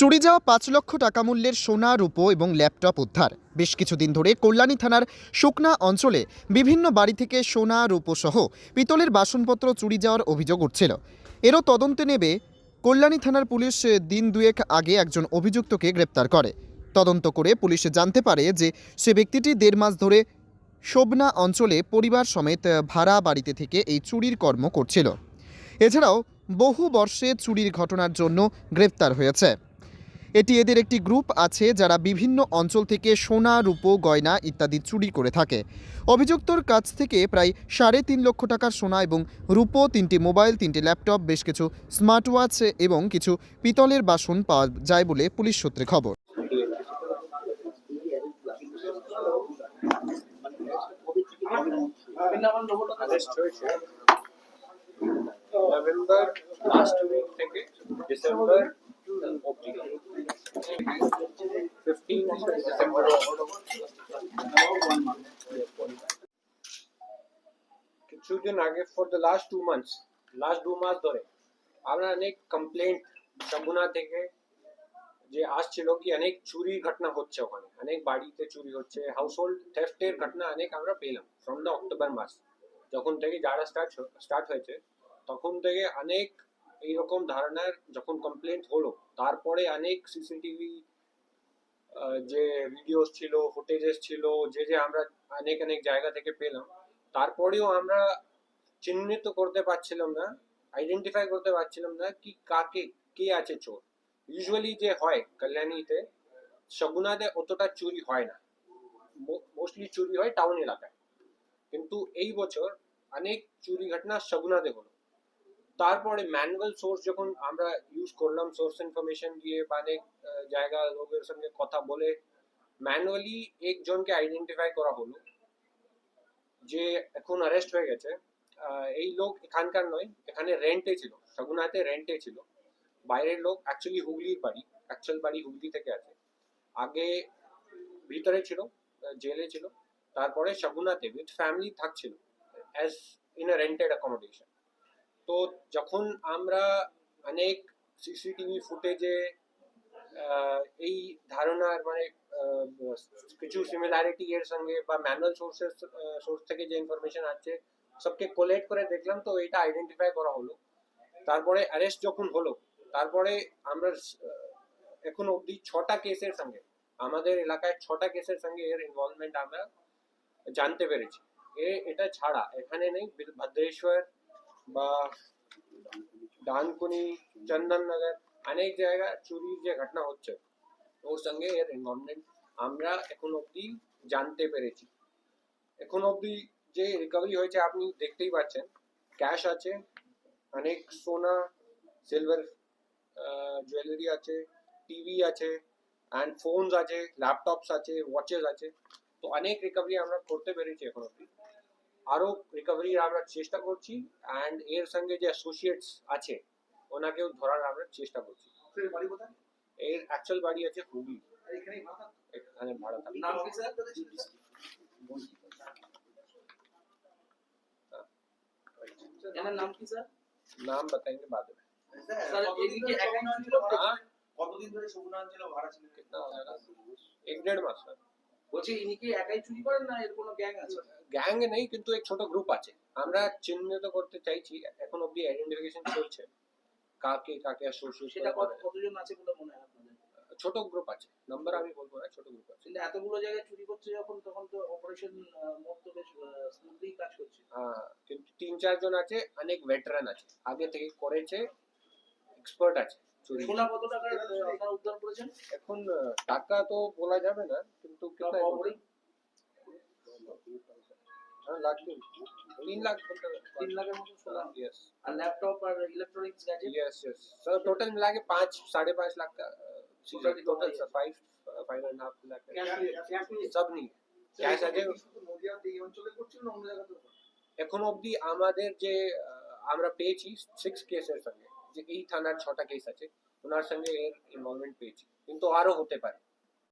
চুরি যাওয়া পাঁচ লক্ষ টাকা মূল্যের সোনা, রূপো এবং ল্যাপটপ উদ্ধার। বেশ কিছুদিন ধরে কল্যাণী থানার শুকনা অঞ্চলে বিভিন্ন বাড়ি থেকে সোনা, রূপো সহ পিতলের বাসনপত্র চুরি যাওয়ার অভিযোগ উঠছিল। এরও তদন্তে নেবে কল্যাণী থানার পুলিশ দিন দুয়েক আগে একজন অভিযুক্তকে গ্রেপ্তার করে। তদন্ত করে পুলিশ জানতে পারে যে সে ব্যক্তিটি দেড় মাস ধরে শোভনা অঞ্চলে পরিবার সমেত ভাড়া বাড়িতে থেকে এই চুরির কর্ম করছিল। এছাড়াও বহু বর্ষে চুরির ঘটনার জন্য গ্রেপ্তার হয়েছে। এটি এদের একটি গ্রুপ আছে যারা বিভিন্ন অঞ্চল থেকে সোনা, রূপো, গয়না ইত্যাদি চুরি করে থাকে। অভিযুক্তর কাছ থেকে প্রায় সাড়ে তিন লক্ষ টাকার সোনা এবং রূপো, তিনটি মোবাইল, তিনটি ল্যাপটপ, বেশ কিছু স্মার্ট ওয়াচ এবং কিছু পিতলের বাসন পাওয়া যায় বলে পুলিশ সূত্রে খবর। ডিসেম্বর কিছুদিন আগে for the last two months last দু মাস ধরে, আমরা অনেক কমপ্লেন্ট শম্ভুনা থেকে যে আসছিল কি অনেক চুরি ঘটনা হচ্ছে ওখানে, অনেক বাড়িতে চুরি হচ্ছে হাউস হোল্ড থেফটের ঘটনা অনেক আমরা পেলাম ফ্রম দ্য অক্টোবর মাস, যখন থেকে যারা স্টার্ট স্টার্ট হয়েছে, তখন থেকে অনেক এইরকম ধারণার যখন কমপ্লেন্ট হলো, তারপরে অনেক সিসিটিভি যে ভিডিওস ছিল ফুটেজেস ছিল, যে যে আমরা অনেক অনেক জায়গা থেকে পেলাম, তারপরেও আমরা চিহ্নিত করতে পারছিলাম না আইডেন্টিফাই করতে পারছিলাম না কি কাকে, কে আছে চোর। ইউজুয়ালি যে হয় কল্যাণীতে শগুনাতে অতটা চুরি হয় না। মোস্টলি চুরি হয় টাউন এলাকায়। কিন্তু এই বছর অনেক চুরি ঘটনা শগুনাতে হলো। তারপরে ম্যানুয়াল সোর্স যখন আমরা ইউজ করলাম সোর্স ইনফরমেশন দিয়ে বা অনেক জায়গা লোকের সঙ্গে কথা বলে ম্যানুয়ালি একজনকে আইডেন্টিফাই করা হলো যে এখন অ্যারেস্ট হয়ে গেছে। এই লোক এখানকার নয়, এখানে রেন্টে ছিল শগুনাতে রেন্টে ছিল। বাইরের লোক অ্যাকচুয়ালি হুগলির বাড়ি অ্যাকচুয়াল বাড়ি হুগলি থেকে আছে। আগে ভিতরে ছিল জেলে ছিল, তারপরে শগুনাতে with family থাকছিল as in a rented accommodation তো যখন আমরা অনেক সিসিটিভি ফুটেজে এই ধারণার মানে কিছু সিমিলারিটি এর সঙ্গে বা ম্যানুয়াল সোর্সেস সোর্স থেকে যে ইনফরমেশন আছে সবকে কোলেক্ট করে দেখলাম তো এটা আইডেন্টিফাই করা হলো। তারপরে অ্যারেস্ট যখন হলো, তারপরে আমরা এখন অবধি ছটা কেসের সঙ্গে, আমাদের এলাকায় ছটা কেসের সঙ্গে এর ইনভলভমেন্ট আমরা জানতে পেরেছি। এ, এটা ছাড়া এখানে নেই ভদ্রেশ্বর বা ডানকুনি, চন্দননগর, অনেক জায়গায় চুরির যে ঘটনা হচ্ছে, ওর সঙ্গে এর ইনভলভমেন্ট আমরা এখন অবধি জানতে পেরেছি। এখন অবধি যে রিকভারি হয়েছে আপনি দেখতেই পাচ্ছেন ক্যাশ আছে, অনেক সোনা সিলভার জুয়েলারি আছে টিভি আছে অ্যান্ড ফোনস আছে ল্যাপটপস আছে ওয়াচেস আছে। তো অনেক রিকভারি আমরা করতে পেরেছি এখন অবধি। আরো রিকভারির আমরা চেষ্টা করছি অ্যান্ড এর সঙ্গে যে অ্যাসোসিয়েটস আছে ওনাকেও ধরার আমরা চেষ্টা করছি আপনার বাড়ি কোথায়? এর অ্যাকচুয়াল বাড়ি আছে হুগলি আর এখানেই ভাড়া থাকেন? এখানে ভাড়া থাকে নাম কি স্যার আপনাদের? এনার নাম কি স্যার? नाम बताएंगे बाद में স্যার, এদিকে একাই ছিল? हाँ কতদিন ধরে সুগুনা অঞ্চলে ভাড়া ছিল? कितना हो जाएगा एक डेढ़ मास का বলছি ইনি কি একাই চুরি করেন না? এর কোনো গ্যাং আছে? গ্যাং নেই কিন্তু এক ছোট গ্রুপ আছে। আমরা চিহ্নিত করতে চাইছি এখন অবধি আইডেন্টিফিকেশন চলছে। কাকে কাকে অ্যাসোসিয়েট সেটা কতজন আছে বলে মনে হয় আপনাদের? ছোট গ্রুপ আছে। নাম্বার আমি বলব না ছোট গ্রুপ আছে। কিন্তু এতগুলো জায়গায় চুরি করছে যখন তখন তো অপারেশন মোড তো বেশ স্মুথলি কাজ করছে। হ্যাঁ কিন্তু তিন চারজন আছে অনেক ভেটারান আছে। আগে থেকে করেছে এক্সপার্ট আছে। সোনা কত টাকার আহ, আপনারা উদ্ধার করেছেন এখন আহ, টাকা তো বলা যাবে না কিন্তু বা কিতনা কবরী? हाँ लाख तीन तीन लाख তিন লাখের মতো সোনা यस আর ল্যাপটপ আর electronics gadget yes yes sir total मिला के पाँच साढ़े पाँच लाख का Total टोटल कितना sir five five and half lakh का। ক্যাশ सब नहीं ক্যাশ আছে এই অঞ্চলে করছিল না অন্য জায়গাতে এখন অবধি আমাদের যে আহ, আমরা পেয়েছি সিক্স কেসের সঙ্গে যে এই থানার ছটা কেস আছে, ওনার সঙ্গে এর ইনভলভমেন্ট পেয়েছি। কিন্তু আরও হতে পারে।